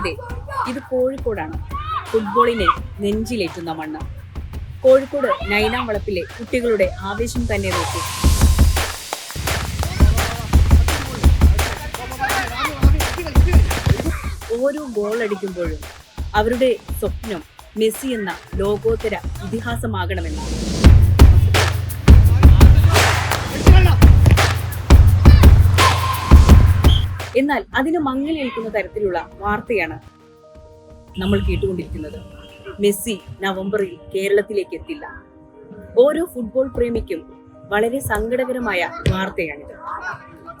അതെ ഇത് കോഴിക്കോടാണ്. ഫുട്ബോളിനെ നെഞ്ചിലേറ്റുന്ന മണ്ണ്. കോഴിക്കോട് നൈനാം വളപ്പിലെ കുട്ടികളുടെ ആവേശം തന്നെ നോക്കി. ഓരോ ഗോൾ അടിക്കുമ്പോഴും അവരുടെ സ്വപ്നം മെസ്സി എന്ന ലോകോത്തര ഇതിഹാസമാകണമെന്ന്. എന്നാൽ അതിന് മങ്ങലേൽക്കുന്ന തരത്തിലുള്ള വാർത്തയാണ് നമ്മൾ കേട്ടുകൊണ്ടിരിക്കുന്നത്. മെസ്സി നവംബറിൽ കേരളത്തിലേക്ക് എത്തില്ല. ഓരോ ഫുട്ബോൾ പ്രേമിക്കും വളരെ സങ്കടകരമായ വാർത്തയാണിത്.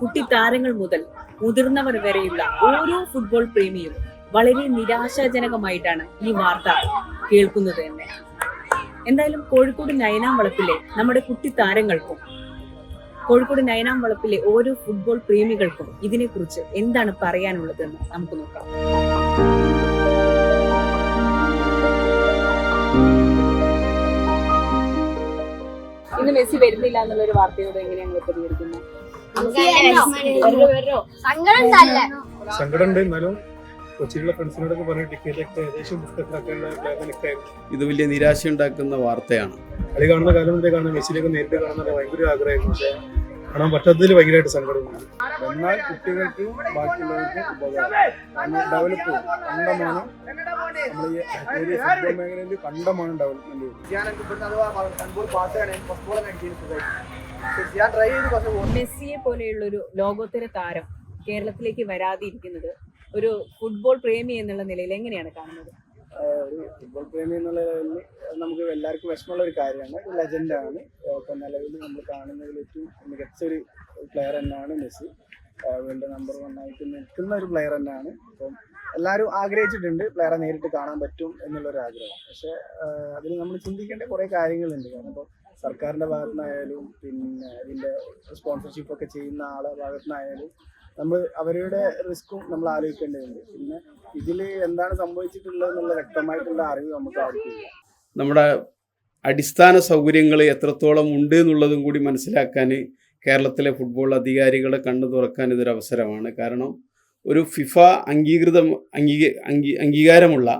കുട്ടി താരങ്ങൾ മുതൽ മുതിർന്നവർ വരെയുള്ള ഓരോ ഫുട്ബോൾ പ്രേമിയും വളരെ നിരാശാജനകമായിട്ടാണ് ഈ വാർത്ത കേൾക്കുന്നത് തന്നെ. എന്തായാലും കോഴിക്കോട് നയനാം വളപ്പിലെ നമ്മുടെ കുട്ടി താരങ്ങൾക്കും കോഴിക്കോട് നയനാം വളപ്പിലെ ഓരോ ഫുട്ബോൾ പ്രേമികൾക്കും ഇതിനെക്കുറിച്ച് എന്താണ് പറയാനുള്ളതെന്ന് നമുക്ക് നോക്കാം. ഇന്ന് മെസ്സി വരുന്നില്ല എന്നുള്ള ഒരു വാർത്തയോട് എങ്ങനെയാണ് പ്രതികരിക്കുന്നത്? സങ്കടം തല്ല സങ്കടമുണ്ട്. എന്നാലും കൊച്ചിയിലുള്ള ഫ്രണ്ട്സിനോടൊക്കെ പറഞ്ഞ ടിക്കറ്റ് ഒക്കെ ഏകദേശം ഇത് വലിയ നിരാശ ഉണ്ടാക്കുന്ന വാർത്തയാണ്. കളി കാണുന്ന കാലം മുതലേ കാണാൻ മെസ്സിയിലേക്ക് നേരിട്ട് കാണുന്ന ഭയങ്കര ആഗ്രഹമായിരുന്നു. പക്ഷേ കാണാൻ പറ്റാത്തതിൽ ഭയങ്കരമായിട്ട് സങ്കടമുണ്ട്. എന്നാൽ കുട്ടികൾക്ക് ബാക്കിയുള്ളവർക്ക് ഉപകാരം. ഡെവലപ്പ് കണ്ടമാണ് നമ്മൾ ഈ ഒരു ഫുട്ബോൾ മേഖലയിൽ കണ്ടമാണ് ഡെവലപ്മെന്റ് മെസ്സിയെ പോലെയുള്ള ഒരു ലോകോത്തര താരം കേരളത്തിലേക്ക് വരാതിരിക്കുന്നത് ഒരു ഫുട്ബോൾ പ്രേമി എന്നുള്ള നിലയിൽ എങ്ങനെയാണ് കാണുന്നത്? ഒരു ഫുട്ബോൾ പ്രേമി എന്നുള്ള ലെവലിൽ നമുക്ക് എല്ലാവർക്കും വിഷമമുള്ള ഒരു കാര്യമാണ്. ലെജൻഡാണ് ഇപ്പം നിലവിൽ നമ്മൾ കാണുന്നതിൽ ഏറ്റവും മികച്ച ഒരു പ്ലെയർ തന്നെയാണ് മെസ്സി. വേൾഡ് നമ്പർ വൺ ആയിട്ട് നിൽക്കുന്ന ഒരു പ്ലെയർ തന്നെയാണ്. അപ്പം എല്ലാവരും ആഗ്രഹിച്ചിട്ടുണ്ട് പ്ലെയറെ നേരിട്ട് കാണാൻ പറ്റും എന്നുള്ളൊരു ആഗ്രഹം. പക്ഷേ അതിൽ നമ്മൾ ചിന്തിക്കേണ്ട കുറേ കാര്യങ്ങളുണ്ട്. കാരണം ഇപ്പോൾ സർക്കാരിന്റെ ഭാഗത്തുനിന്നായാലും പിന്നെ ഇതിന്റെ സ്പോൺസർഷിപ്പ് ഒക്കെ ചെയ്യുന്ന ആളെ ഭാഗത്തുനിന്നായാലും നമ്മൾ അവരുടെ റിസ്ക്കും നമ്മൾ ആലോചിക്കേണ്ടതുണ്ട്. പിന്നെ ഇതിൽ എന്താണ് സംഭവിച്ചിട്ടുള്ളത് എന്നുള്ള വ്യക്തമായിട്ടുള്ള അറിവ് നമുക്ക് ആർക്കില്ല നമ്മുടെ അടിസ്ഥാന സൗകര്യങ്ങൾ എത്രത്തോളം ഉണ്ട് എന്നുള്ളതും കൂടി മനസ്സിലാക്കാൻ കേരളത്തിലെ ഫുട്ബോൾ അധികാരികളെ കണ്ണു തുറക്കാൻ ഇതൊരു അവസരമാണ്. കാരണം ഒരു ഫിഫ അംഗീകൃത അംഗീക അംഗീ അംഗീകാരമുള്ള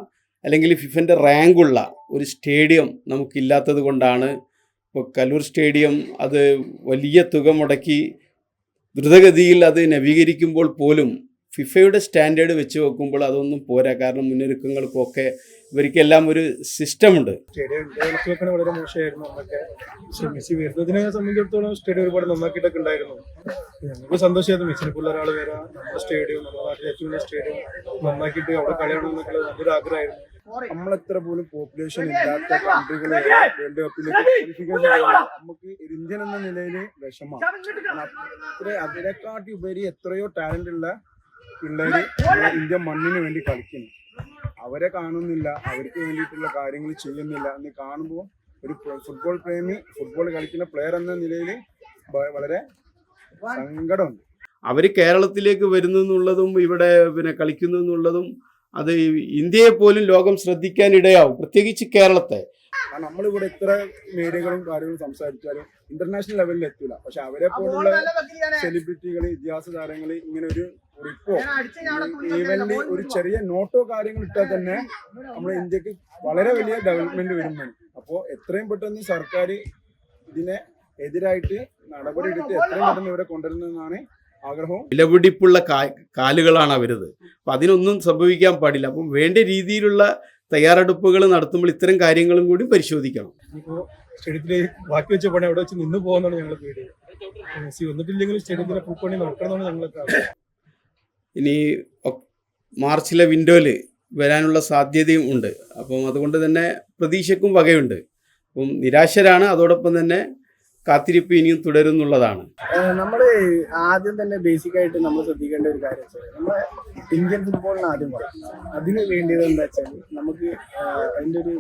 അല്ലെങ്കിൽ ഫിഫന്റെ റാങ്കുള്ള ഒരു സ്റ്റേഡിയം നമുക്കില്ലാത്തത് കൊണ്ടാണ് ഇപ്പോൾ കലൂർ സ്റ്റേഡിയം അത് വലിയ തുക മുടക്കി ദ്രുതഗതിയിൽ അത് നവീകരിക്കുമ്പോൾ പോലും ഫിഫയുടെ സ്റ്റാൻഡേർഡ് വെച്ച് നോക്കുമ്പോൾ അതൊന്നും പോരാ. കാരണം മുന്നൊരുക്കങ്ങൾക്കൊക്കെ ഇവർക്കെല്ലാം ഒരു സിസ്റ്റമുണ്ട്. സ്റ്റേഡിയം വളരെ മോശമായിരുന്നു പക്ഷെ മെസ്സി വരുന്നതിനെ സംബന്ധിച്ചിടത്തോളം സ്റ്റേഡിയം ഒരുപാട് നന്നാക്കിയിട്ടൊക്കെ ഉണ്ടായിരുന്നു. ഞങ്ങൾക്ക് സന്തോഷമായിരുന്നു. മെസ്സിനെ പോലെ ഒരാൾ വരാം. നമ്മുടെ സ്റ്റേഡിയം നമ്മുടെ നാട്ടിലെ ഏറ്റവും വലിയ സ്റ്റേഡിയം നന്നാക്കിയിട്ട് അവിടെ കളിയാണെന്നൊക്കെ നല്ലൊരു ആഗ്രഹമായിരുന്നു. നമ്മളെത്ര പോലും പോപ്പുലേഷൻ ഇല്ലാത്ത കൺട്രികൾ വേൾഡ് കപ്പിലേക്ക് ക്വാളിഫിക്കേഷൻ നമുക്ക് ഒരു ഇന്ത്യൻ എന്ന നിലയിൽ വിഷമം. അത്ര അതിനെക്കാട്ടി ഉപരി എത്രയോ ടാലന്റ് ഉള്ള പിള്ളേര് ഇന്ത്യ ഇന്ത്യൻ മണ്ണിന് വേണ്ടി കളിക്കുന്നു. അവരെ കാണുന്നില്ല അവർക്ക് വേണ്ടിയിട്ടുള്ള കാര്യങ്ങൾ ചെയ്യുന്നില്ല. എന്ന് കാണുമ്പോൾ ഒരു ഫുട്ബോൾ പ്രേമി ഫുട്ബോൾ കളിക്കുന്ന പ്ലെയർ എന്ന നിലയിൽ വളരെ സങ്കടമുണ്ട്. അവർ കേരളത്തിലേക്ക് വരുന്നു എന്നുള്ളതും ഇവിടെ പിന്നെ കളിക്കുന്നു എന്നുള്ളതും അത് ഇന്ത്യയെ പോലും ലോകം ശ്രദ്ധിക്കാനിടയാവും പ്രത്യേകിച്ച് കേരളത്തെ. നമ്മളിവിടെ ഇത്ര മീഡിയകളും കാര്യങ്ങളും സംസാരിച്ചാലും ഇന്റർനാഷണൽ ലെവലിൽ എത്തില്ല പക്ഷെ അവരെ പോലുള്ള സെലിബ്രിറ്റികൾ ഇതിഹാസ താരങ്ങൾ ഇങ്ങനെ ഒരു റിപ്പോ ഈവൻലി ഒരു ചെറിയ നോട്ടോ കാര്യങ്ങൾ ഇട്ടാൽ തന്നെ നമ്മുടെ ഇന്ത്യയ്ക്ക് വളരെ വലിയ ഡെവലപ്മെന്റ് വരുമ്പോൾ അപ്പോൾ എത്രയും പെട്ടെന്ന് സർക്കാർ ഇതിനെ എതിരായിട്ട് നടപടി എടുത്ത് എത്രയും പെട്ടെന്ന് ഇവരെ കൊണ്ടുവരുന്നതെന്നാണ് വിലപിടിപ്പുള്ള കാലുകളാണ് അവരത്. അപ്പം അതിനൊന്നും സംഭവിക്കാൻ പാടില്ല. അപ്പം വേണ്ട രീതിയിലുള്ള തയ്യാറെടുപ്പുകൾ നടത്തുമ്പോൾ ഇത്തരം കാര്യങ്ങളും കൂടി പരിശോധിക്കണം. ബാക്കി വെച്ച പണി അവിടെ വെച്ച് നിന്ന് പോകുന്നതാണ് ഞങ്ങൾ പേടി. മെസ്സി സ്റ്റേഡിയത്തിലെ നടക്കണമെന്നാണ് ഇനി മാർച്ചിലെ വിൻഡോയിൽ വരാനുള്ള സാധ്യതയും ഉണ്ട്. അപ്പം അതുകൊണ്ട് തന്നെ പ്രതീക്ഷക്കും വകയുണ്ട്. അപ്പം നിരാശരാണ്. അതോടൊപ്പം തന്നെ കാത്തിരിപ്പ് ഇനിയും തുടരുന്നുള്ളതാണ്. നമ്മൾ ആദ്യം തന്നെ ബേസിക് ആയിട്ട് നമ്മൾ ശ്രദ്ധിക്കേണ്ട ഒരു കാര്യം വെച്ചാൽ ഇന്ത്യൻ ഫുട്ബോളിന് ആദ്യം പറയും അതിന് വേണ്ടിയത് എന്താ വെച്ചാൽ നമുക്ക് അതിന്റെ ഒരു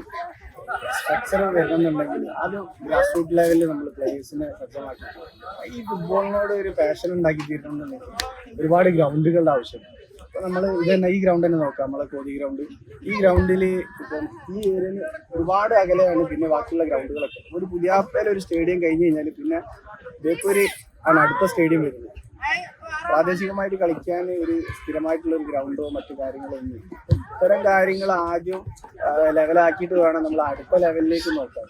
സ്ട്രക്ചർ വരണമെന്നുണ്ടെങ്കിൽ ആദ്യം ഗ്രാസ് റൂട്ട് ലെവലിൽ നമ്മൾ പ്ലേയേഴ്സിനെ സജ്ജമാക്കി ഈ ഫുട്ബോളിനോട് ഒരു പാഷൻ ഉണ്ടാക്കി തീരണമെന്നുണ്ടെങ്കിൽ ഒരുപാട് ഗ്രൗണ്ടുകളുടെ ആവശ്യമുണ്ട്. നമ്മൾ ഇത് തന്നെ ഈ ഗ്രൗണ്ട് തന്നെ നോക്കാം. നമ്മളെ കോതി ഗ്രൗണ്ട് ഈ ഗ്രൗണ്ടിൽ ഇപ്പം ഈ ഏരിയയിൽ ഒരുപാട് അകലെയാണ് പിന്നെ ബാക്കിയുള്ള ഗ്രൗണ്ടുകളൊക്കെ ഒരു പുതിയാപ്പയിൽ ഒരു സ്റ്റേഡിയം കഴിഞ്ഞ് കഴിഞ്ഞാൽ പിന്നെ ബേപ്പൂര് ആണ് അടുത്ത സ്റ്റേഡിയം വരുന്നത്. പ്രാദേശികമായിട്ട് കളിക്കാൻ ഒരു സ്ഥിരമായിട്ടുള്ള ഒരു ഗ്രൗണ്ടോ മറ്റു കാര്യങ്ങളോ ഒന്നും ഇത്തരം കാര്യങ്ങൾ ആദ്യം ലെവലാക്കിയിട്ട് വേണം നമ്മൾ അടുത്ത ലെവലിലേക്ക് അപ്പൊ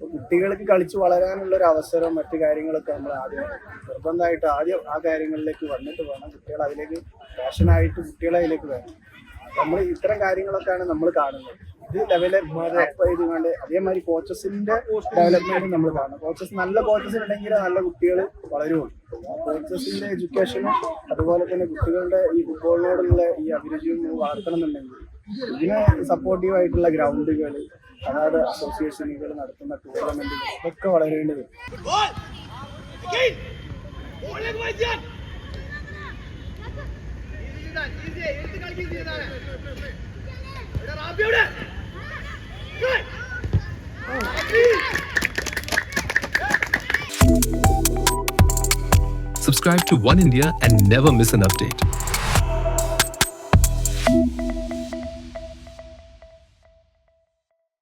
കുട്ടികൾക്ക് കളിച്ച് വളരാനുള്ള ഒരു അവസരം മറ്റു കാര്യങ്ങളൊക്കെ നമ്മൾ ആദ്യം നിർബന്ധമായിട്ട് ആദ്യം ആ കാര്യങ്ങളിലേക്ക് വന്നിട്ട് വേണം കുട്ടികൾ അതിലേക്ക് പാഷനായിട്ട് കുട്ടികളെ അതിലേക്ക് വേണം നമ്മൾ ഇത്തരം കാര്യങ്ങളൊക്കെയാണ് നമ്മൾ കാണുന്നത്. ഇത് ലെവൽ ചെയ്തുകൊണ്ട് ചെയ്ത് കൊണ്ട് അതേമാതിരി കോച്ചസിന്റെ ഡെവലപ്മെന്റ് നമ്മൾ കാണണം കോച്ചസ് നല്ല കോച്ചസ് ഉണ്ടെങ്കിൽ നല്ല കുട്ടികൾ വളരുള്ളൂ. കോച്ചസിന്റെ എഡ്യൂക്കേഷനും അതുപോലെ തന്നെ കുട്ടികളുടെ ഈ ഫുട്ബോളിനോടുള്ള ഈ അഭിരുചിയും വളർത്തണം എന്നുണ്ടെങ്കിൽ ഇതിന് സപ്പോർട്ടീവ് ആയിട്ടുള്ള ഗ്രൗണ്ടുകൾ അതായത് അസോസിയേഷനുകൾ നടത്തുന്ന ടൂർണമെന്റുകൾ ഇതൊക്കെ വളരേണ്ടത് Subscribe to One India and never miss an update.